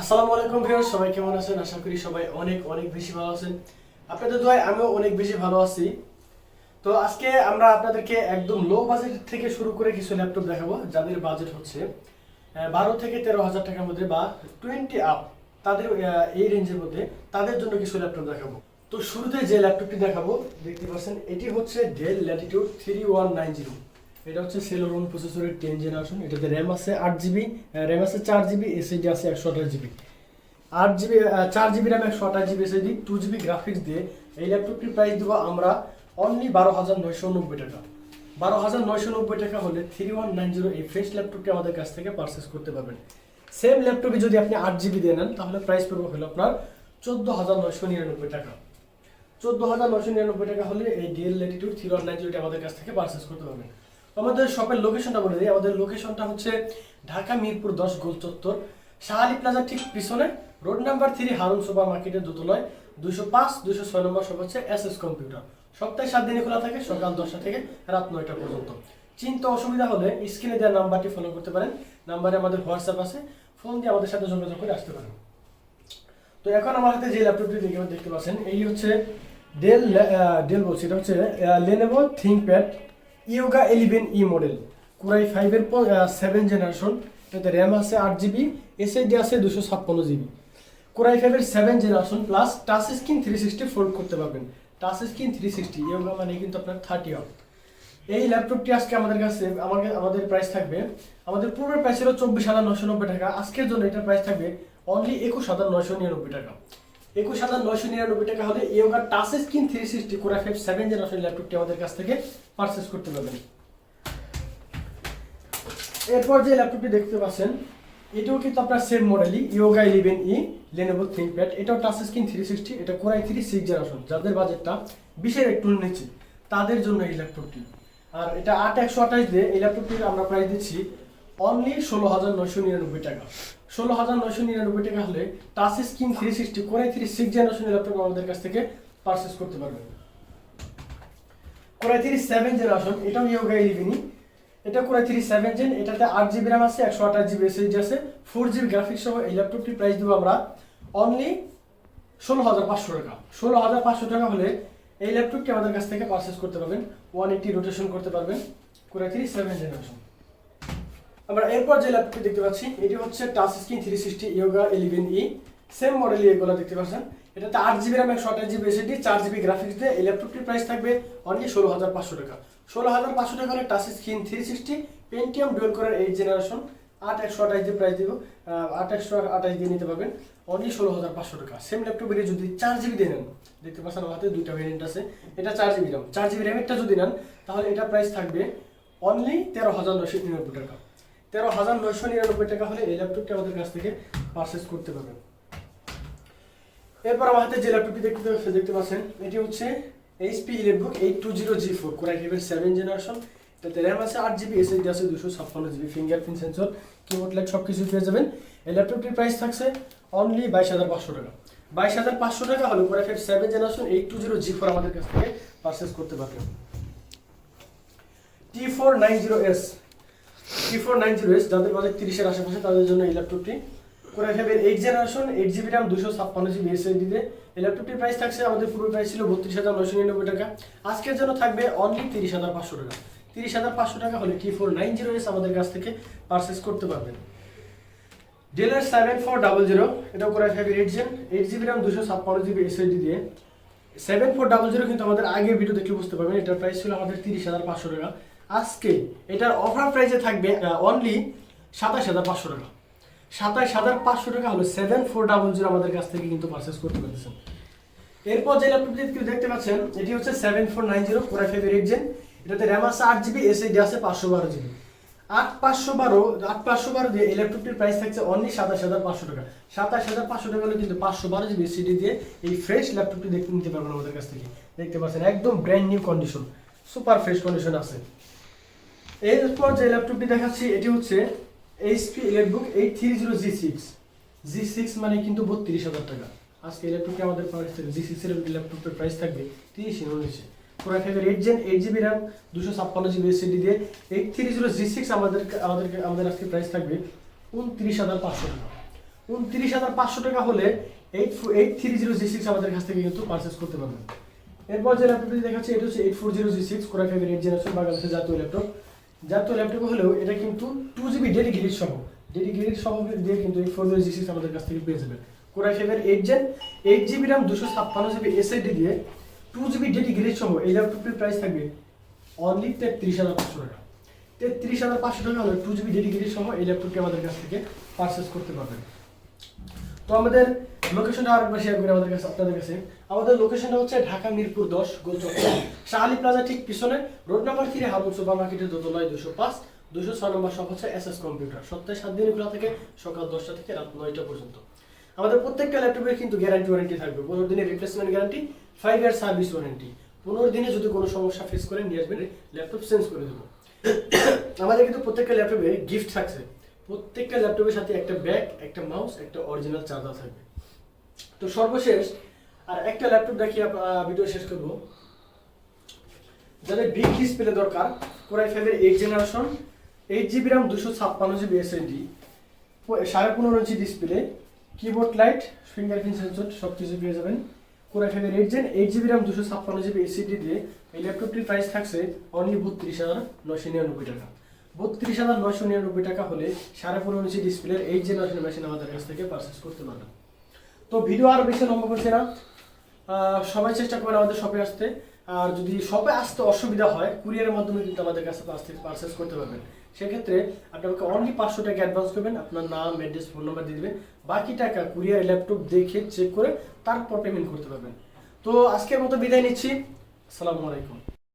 আসসালামু আলাইকুম ভিউয়ার সবাই কেমন আছেন? আশা করি সবাই অনেক অনেক বেশি ভালো আছেন। আপনাদের দোয়ায় আমিও অনেক বেশি ভালো আছি। তো আজকে আমরা আপনাদেরকে একদম লো বাজেট থেকে শুরু করে কিছু ল্যাপটপ দেখাবো, যাদের বাজেট হচ্ছে বারো থেকে তেরো হাজার টাকার মধ্যে বা টোয়েন্টি আপ তাদের এই রেঞ্জের মধ্যে তাদের জন্য কিছু ল্যাপটপ দেখাবো। তো শুরুতে যে ল্যাপটপটি দেখাবো, দেখতে পাচ্ছেন, এটি হচ্ছে Dell latitude three one nine zero এটা হচ্ছে সেলোরন প্রসেসরের টেন জেনারেশন এটাতে র্যাম আছে আট জিবি র্যাম আছে চার জিবি এসএসডি আছে একশো আঠাশ জিবি আট জিবি চার জিবি র্যাম একশো আঠাশ GB SSD two GB graphics দিয়ে এই ল্যাপটপটির প্রাইস দেবো আমরা অনলি বারো হাজার নয়শো নব্বই টাকা। বারো হাজার নয়শো নব্বই টাকা হলে থ্রি ওয়ান নাইন জিরো এই ফ্রেশ ল্যাপটপটি আমাদের কাছ থেকে পারচেস করতে পারবেন। সেম ল্যাপটপে যদি আপনি আট জিবি দিয়ে নেন, তাহলে প্রাইস পড়বে হলো আপনার চোদ্দ হাজার নয়শো নিরানব্বই টাকা। চোদ্দ হাজার নয়শো নিরানব্বই টাকা হলে এই DL latitude three one nine জিরোটি আমাদের কাছ থেকে পারচেস করতে পারবেন। আমাদের শপের লোকেশনটা বলে দিই। আমাদের লোকেশনটা হচ্ছে ঢাকা মিরপুর দশ গোল চত্বর, শাহালি প্লাজার ঠিক পিছনে। Road number three Harun super মার্কেটের দোতলায়। দুশো পাঁচ দুশো ছয় নম্বর সব হচ্ছে এস এস কম্পিউটার। সপ্তাহে সাত দিনে খোলা থাকে, সকাল দশটা থেকে রাত নয়টা পর্যন্ত। চিন্তা অসুবিধা হলে স্ক্রিনে দেওয়া নাম্বারটি ফলো করতে পারেন। নাম্বারে আমাদের হোয়াটসঅ্যাপ আছে। ফোন দিয়ে আমাদের সাথে যোগাযোগ করে আসতে পারেন। তো এখন আমার হাতে যে ল্যাপটপটি দেখে দেখতে পাচ্ছেন, এই হচ্ছে ডেল ডেল বলছি। এটা হচ্ছে Lenovo ThinkPad Yoga eleven E model core i ফাইভের সেভেন জেনারেশন এতে র্যাম আছে আট জিবি এসএসডি আছে দুশো ছাপ্পান্ন জিবি কোরাই ফাইভের seven generation plus touch screen three sixty fold করতে পারবেন। Touch screen three sixty Yoga মানে কিন্তু আপনার থার্টি অফ এই ল্যাপটপটি আজকে আমাদের কাছে আমাদের আমাদের প্রাইস থাকবে, আমাদের পূর্বের প্রাইস ছিল চব্বিশ হাজার নশো নব্বই টাকা। আজকের জন্য এটার প্রাইস থাকবে অনলি একুশ হাজার নয়শো নিরানব্বই টাকা। একুশ হাজার নয়শো নিরানব্বই টাকা হলে Yoga touch screen three sixty core five seven generation ল্যাপটপটি আমাদের কাছ থেকে পারচেস করতে পারবেন। এরপর যে ল্যাপটপটি দেখতে পাচ্ছেন, এটাও কিন্তু আপনার same মডেলই Yoga eleven E Lenovo ThinkPad এটাও টাচ স্ক্রিন থ্রি সিক্সটি এটা core i three six generation যাদের বাজেটটা বিশের একটু নিচে, তাদের জন্য এই ল্যাপটপটি আর এটা আট একশো আঠাশ দিয়ে এই ল্যাপটপটির আমরা প্রাইস দিচ্ছি অনলি ষোলো হাজার নয়শো নিরানব্বই টাকা। ষোলো হাজার নয়শো নিরানব্বই টাকা হলে touch screen three sixty core i three six জেনারেশনের ল্যাপটপ আমাদের কাছ থেকে পারচেস করতে পারবেন। Core i three seven generation এটাও ইয়োগা ইলেভেনই এটা কোরাই থ্রি সেভেন জেন এটাতে আট জিবি র্যাম আছে, একশো আঠাশ জিবি এসএসডি আছে ফোর জিবি গ্রাফিক্স সহ এই ল্যাপটপটির প্রাইস দেবো আমরা অনলি ষোলো হাজার পাঁচশো টাকা। ষোলো হাজার পাঁচশো টাকা হলে এই ল্যাপটপটি আমাদের কাছ থেকে পারচেস করতে পারবেন ওয়ান এইটি রোটেশন করতে পারবেন। কোরাই থ্রি সেভেন জেনারেশন আমরা এরপর যে ল্যাপটপটি দেখতে পাচ্ছি, এটি হচ্ছে touch screen three sixty Yoga eleven E same model এগুলো দেখতে পাচ্ছেন। এটাতে আট জিবি র্যাম একশো আঠাশ জিবি এসএসডি চার জিবি গ্রাফিক্স দিয়ে এই ল্যাপটপটির প্রাইস থাকবে অনলি ষোলো হাজার পাঁচশো টাকা। ষোলো হাজার পাঁচশো টাকা হলে touch screen three sixty Pentium dual করার এইট জেনারেশন আট একশো আঠাশ দিয়ে প্রাইস দিব আট একশো আঠাশ দিয়ে নিতে পারবেন অনলি ষোলো হাজার পাঁচশো টাকা। সেম ল্যাপটপ ল্যাপটপের যদি চার জিবি দিয়ে নেন, দেখতে পাচ্ছেন আমার হাতে দুইটা ভেরিয়েন্ট আছে, এটা চার জিবি র্যাম চার জিবি র্যামেরটা যদি নেন, তাহলে এটা প্রাইস থাকবে অনলি তেরো হাজার নশো নিরানব্বই টাকা। তেরো হাজার নয়শো নিরানব্বই টাকা হলে এই ল্যাপটপটি আমাদের কাছ থেকে পারচেস করতে পারবেন। এরপর আমার হাতে যে ল্যাপটপটি দেখতে দেখতে পাচ্ছেন, এটি হচ্ছে HP EliteBook eight two zero G four core i ফাইভের সেভেন জেনারেশন এটাতে র্যাম আছে, আট জিবি এসএসডি আছে, দুশো ছাপ্পান্ন GB fingerprint sensor keyboard light সব কিছু পেয়ে যাবেন। এই ল্যাপটপটির প্রাইস থাকছে অনলি বাইশ হাজার পাঁচশো টাকা। বাইশ হাজার পাঁচশো টাকা হলে core i five seven generation eight two zero G four আমাদের কাছ থেকে পারচেস করতে পারবেন। T four nine zero S four nine zero S যাদের বাজেট তিরিশের আশেপাশে, তাদের জন্য এই ল্যাপটপটি কোরাই ফাইভের eight generation eight GB RAM দুশো ছাপ্পান্ন জিবি এসএসডিতে এই ল্যাপটপটির প্রাইস থাকছে, আমাদের পুরো প্রাইস ছিল বত্রিশ হাজার নশো নিরানব্বই টাকা। আজকের জন্য থাকবে অনলি তিরিশ হাজার পাঁচশো টাকা। তিরিশ হাজার পাঁচশো টাকা হলে T four nine zero S আমাদের কাছ থেকে পারচেস করতে পারবেন। ডেলের সেভেন ফোর ডাবল জিরো এটাও কোরাই ফাইভের eight gen eight GB RAM দুশো ছাপ্পান্ন জিবি এসএসডি দিয়ে। সেভেন ফোর ডাবল জিরো কিন্তু আমাদের আগের ভিডিও দেখলে বুঝতে পারবেন, এটার প্রাইস ছিল আমাদের তিরিশ হাজার পাঁচশো টাকা। আজকে এটার অফার প্রাইসে থাকবে অনলি সাতাশ হাজার পাঁচশো টাকা। সাতাশ হাজার পাঁচশো টাকা হলো সেভেন ফোর ডাবল জিরো আমাদের কাছ থেকে কিন্তু পারচেস করতে পারতেছেন। এরপর যে ল্যাপটপটি দেখতে পাচ্ছেন, এটি হচ্ছে seven four nine zero core i ফাইভের এইট জেন এটাতে র্যাম আছে আট জিবি এসএসডি আছে পাঁচশো বারো জিবি আট পাঁচশো বারো, আট পাঁচশো বারো দিয়ে এই ল্যাপটপটির প্রাইস থাকছে অনলি সাতাশ হাজার পাঁচশো টাকা। সাতাশ হাজার পাঁচশো টাকা হলে কিন্তু পাঁচশো বারো জিবি সিডি দিয়ে এই ফ্রেশ ল্যাপটপটি দেখতে নিতে পারবেন আমাদের কাছ থেকে। দেখতে পাচ্ছেন, একদম brand new condition super fresh condition আছে। এরপর যে ল্যাপটপটি দেখাচ্ছি, এটি হচ্ছে HP EliteBook eight three zero G six G six মানে কিন্তু বত্রিশ হাজার টাকা। আজকে এই ল্যাপটপটি আমাদের প্রাইস থাকবে। জি সিক্স এর ল্যাপটপের প্রাইস থাকবে তিরিশ উনিশে। কোরআন ফাইভের eight gen eight GB RAM দুশো ছাপ্পান্ন জিবি এসএসডি দিয়ে eight three zero G six আমাদের আমাদের আমাদের আজকে প্রাইস থাকবে উনত্রিশ হাজার পাঁচশো টাকা। উনত্রিশ হাজার পাঁচশো টাকা হলে eight four eight three zero G six আমাদের কাছ থেকে কিন্তু পারচেস করতে পারবেন। এরপর যে ল্যাপটপটি দেখাচ্ছে, এটা হচ্ছে eight four zero G six core ফাইভের এইট জেন জেনারেশন বাংলাদেশের জাতীয় ল্যাপটপ জাতীয় ল্যাপটপ হলেও এটা কিন্তু টু জিবি ডেলি ডেডিকেটেড সহ। ডেডিকেটেড সহ দিয়ে কিন্তু এই ফোর জি সিক্স আমাদের কাছ থেকে পেয়ে যাবেন। কোরা ফাইভের eight gen eight GB RAM দুশো ছাপ্পান্ন জিবি এসআইডি দিয়ে টু জিবি ডেডিকেটেড সহ এই ল্যাপটপটির প্রাইস থাকবে অনলি তেত্রিশ হাজার পাঁচশো টাকা। তেত্রিশ হাজার পাঁচশো টাকা হলে টু জিবি ডেডিকেটেড সহ এই ল্যাপটপটি আমাদের কাছ থেকে পারচেস করতে পারবেন। তো আমাদের লোকেশনটা আরেকবার শেয়ার করি আমাদের কাছে, আপনাদের কাছে। আমাদের লোকেশনটা হচ্ছে ঢাকা মিরপুর দশ, গোলচক। শাহালি প্লাজা ঠিক পিছনে, road number three Habul super মার্কেটের দোতলায় দুশো পাঁচ দুশো ছয় নম্বর শপ হচ্ছে এস এস কম্পিউটার সপ্তাহে সাত দিন খোলা থেকে, সকাল দশটা থেকে রাত নয়টা পর্যন্ত। আমাদের প্রত্যেকটা ল্যাপটপের কিন্তু গ্যারান্টি ওয়ারেন্টি থাকবে। পনেরো দিনের replacement guarantee five year service warranty পনেরো দিনে যদি কোনো সমস্যা ফেস করেন, নিয়ে আসবেন ল্যাপটপ চেঞ্জ করে দেবো। আমাদের কিন্তু প্রত্যেকটা ল্যাপটপে গিফট থাকছে। প্রত্যেকটা ল্যাপটপের সাথে একটা ব্যাগ, একটা মাউস, একটা অরিজিনাল চার্জার থাকবে। তো সর্বশেষ, আর একটা ল্যাপটপ দেখিয়ে ভিডিও শেষ করব। যাদের বিগ ডিসপ্লে দরকার কোরাই ফাইভের eight generation eight GB RAM দুশো ছাপ্পান্ন জিবি এসএসডি সাড়ে পনেরো inch display keyboard light fingerprint sensor সব কিছু পেয়ে যাবেন। কোরাই ফাইভের eight gen eight GB RAM দুশো ছাপ্পান্ন জিবি এসিডি দিয়ে এই ল্যাপটপটির প্রাইস থাকছে অনলি বত্রিশ হাজার নশো নিরানব্বই টাকা। বত্রিশ হাজার নশো নিরানব্বই টাকা হলে সাড়ে পনেরো ইঞ্চি ডিসপ্লের এইট জেনারেশন মেশিন আমাদের কাছ থেকে পারচেস করতে পারবেন। তো ভিডিও আর বেশি লম্বা করছে না। সবাই চেষ্টা করেন আমাদের শপে আসতে। আর যদি শপে আসতে অসুবিধা হয় কুরিয়ারের মাধ্যমে কিন্তু আমাদের কাছে পারচেস করতে পারবেন। সেক্ষেত্রে আপনি আমাকে অনলি পাঁচশো টাকা অ্যাডভান্স করবেন, আপনার নাম অ্যাড্রেস ফোন নাম্বার দিয়ে দেবেন। বাকি টাকা কুরিয়ার ল্যাপটপ দেখে চেক করে তারপর পেমেন্ট করতে পারবেন। তো আজকের মতো বিদায় নিচ্ছি। আসসালামু আলাইকুম।